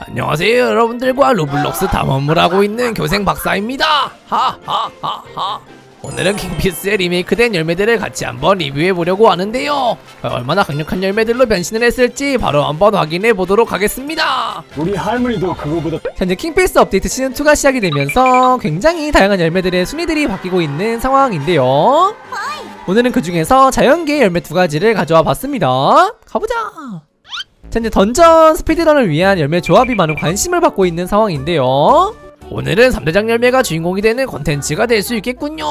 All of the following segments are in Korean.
안녕하세요 여러분들과 로블록스 탐험을 하고 있는 교생 박사입니다. 하하하하. 오늘은 킹피스의 리메이크된 열매들을 같이 한번 리뷰해 보려고 하는데요. 얼마나 강력한 열매들로 변신을 했을지 바로 한번 확인해 보도록 하겠습니다. 우리 할머니도 그거보다 현재 킹피스 업데이트 시즌2가 시작이 되면서 굉장히 다양한 열매들의 순위들이 바뀌고 있는 상황인데요. 오늘은 그 중에서 자연계 열매 두 가지를 가져와 봤습니다. 가보자 현재 던전 스피드런을 위한 열매 조합이 많은 관심을 받고 있는 상황인데요. 오늘은 3대장 열매가 주인공이 되는 컨텐츠가 될 수 있겠군요.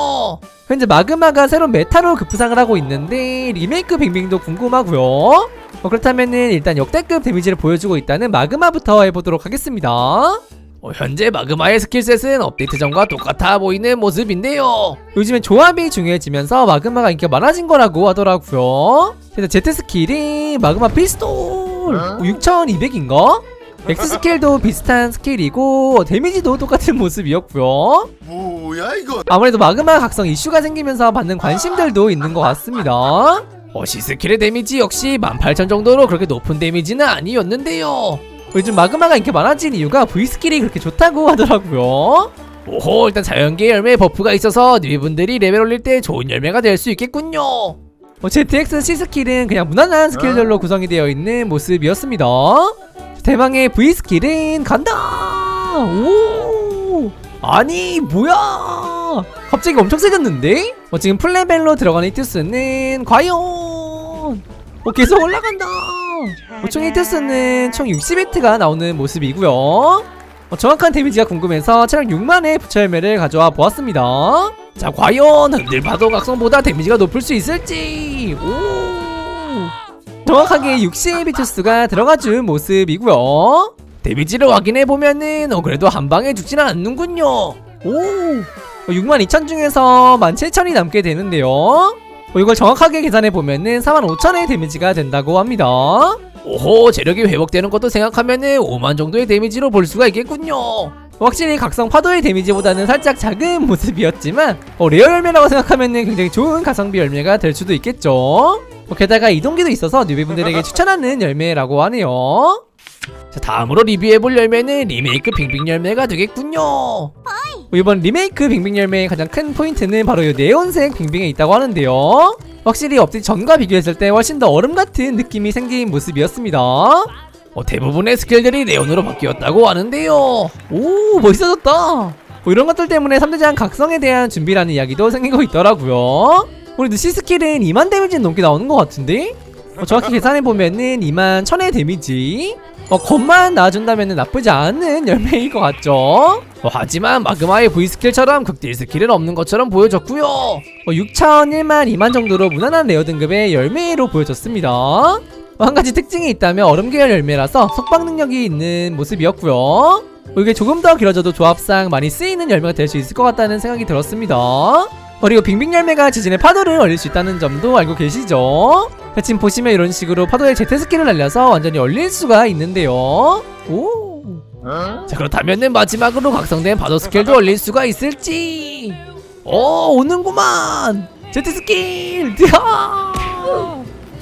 현재 마그마가 새로운 메타로 급부상을 하고 있는데 리메이크 빙빙도 궁금하고요. 어, 그렇다면은 일단 역대급 데미지를 보여주고 있다는 마그마부터 해보도록 하겠습니다. 어, 현재 마그마의 스킬셋은 업데이트 전과 똑같아 보이는 모습인데요. 요즘엔 조합이 중요해지면서 마그마가 인기가 많아진 거라고 하더라고요. 그래서 Z 스킬이 마그마 피스톨 6200인가? X 스킬도 비슷한 스킬이고 데미지도 똑같은 모습이었고요. 뭐야 이거 아무래도 마그마 각성 이슈가 생기면서 받는 관심들도 있는 것 같습니다. 어시 스킬의 데미지 역시 18,000 정도로 그렇게 높은 데미지는 아니었는데요. 요즘 마그마가 인기 많아진 이유가 V 스킬이 그렇게 좋다고 하더라고요. 오호 일단 자연계 열매 버프가 있어서 뉴비분들이 레벨 올릴 때 좋은 열매가 될 수 있겠군요. 어, ZX C 스킬은 그냥 무난한 스킬들로 구성이 되어 있는 모습이었습니다. 대망의 V 스킬은 간다. 오. 아니 뭐야? 갑자기 엄청 세졌는데? 어, 지금 플레벨로 들어간 히트스는 과연? 어, 계속 올라간다. 어, 총 히트스는 총 60히트가 나오는 모습이고요. 어, 정확한 데미지가 궁금해서 체력 6만의 부처 열매를 가져와 보았습니다. 자, 과연 흔들파도 각성보다 데미지가 높을 수 있을지. 오. 정확하게 60히트수가 들어가준 모습이고요. 데미지를 확인해 보면은 어 그래도 한 방에 죽지는 않는군요. 오. 62,000 중에서 17,000이 남게 되는데요. 어, 이걸 정확하게 계산해 보면은 45,000의 데미지가 된다고 합니다. 오호, 재력이 회복되는 것도 생각하면은 5만 정도의 데미지로 볼 수가 있겠군요. 확실히 각성 파도의 데미지보다는 살짝 작은 모습이었지만 어, 레어 열매라고 생각하면은 굉장히 좋은 가성비 열매가 될 수도 있겠죠. 어, 게다가 이동기도 있어서 뉴비분들에게 추천하는 열매라고 하네요. 자 다음으로 리뷰해볼 열매는 리메이크 빙빙 열매가 되겠군요 어, 이번 리메이크 빙빙 열매의 가장 큰 포인트는 바로 이 네온색 빙빙에 있다고 하는데요 확실히 업데이트 전과 비교했을 때 훨씬 더 얼음 같은 느낌이 생긴 모습이었습니다 어, 대부분의 스킬들이 네온으로 바뀌었다고 하는데요. 오 멋있어졌다. 뭐 이런 것들 때문에 3대장 각성에 대한 준비라는 이야기도 생기고 있더라고요. 우리 C 스킬은 2만 데미지는 넘게 나오는 것 같은데? 어, 정확히 계산해보면은 2만 1000의 데미지. 어, 겉만 나와준다면 나쁘지 않은 열매일 것 같죠? 어, 하지만 마그마의 V 스킬처럼 극딜 스킬은 없는 것처럼 보여졌고요. 어, 6천 1만 2만 정도로 무난한 레어 등급의 열매로 보여졌습니다 어, 한 가지 특징이 있다면 얼음 계열 열매라서 속박 능력이 있는 모습이었고요 어, 이게 조금 더 길어져도 조합상 많이 쓰이는 열매가 될 수 있을 것 같다는 생각이 들었습니다 그리고 빙빙 열매가 지진의 파도를 얼릴 수 있다는 점도 알고 계시죠? 자, 지금 보시면 이런 식으로 파도에 제트 스킬을 날려서 완전히 얼릴 수가 있는데요. 오. 자 그렇다면은 마지막으로 각성된 파도 스킬도 얼릴 수가 있을지. 오 오는구만. 제트 스킬. 드하.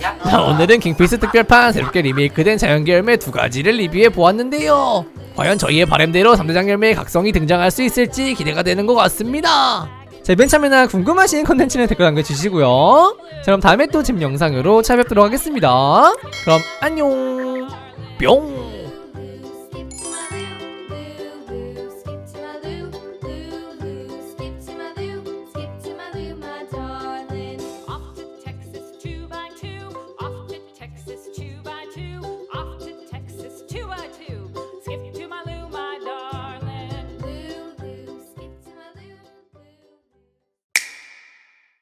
자 오늘은 킹피스 특별판 새롭게 리메이크된 자연계 열매 두 가지를 리뷰해 보았는데요. 과연 저희의 바램대로 3대장 열매의 각성이 등장할 수 있을지 기대가 되는 것 같습니다. 자, 이벤 참여나 궁금하신 컨텐츠는 댓글 남겨주시고요. 자, 그럼 다음에 또 재밌는 영상으로 찾아뵙도록 하겠습니다. 그럼 안녕. 뿅.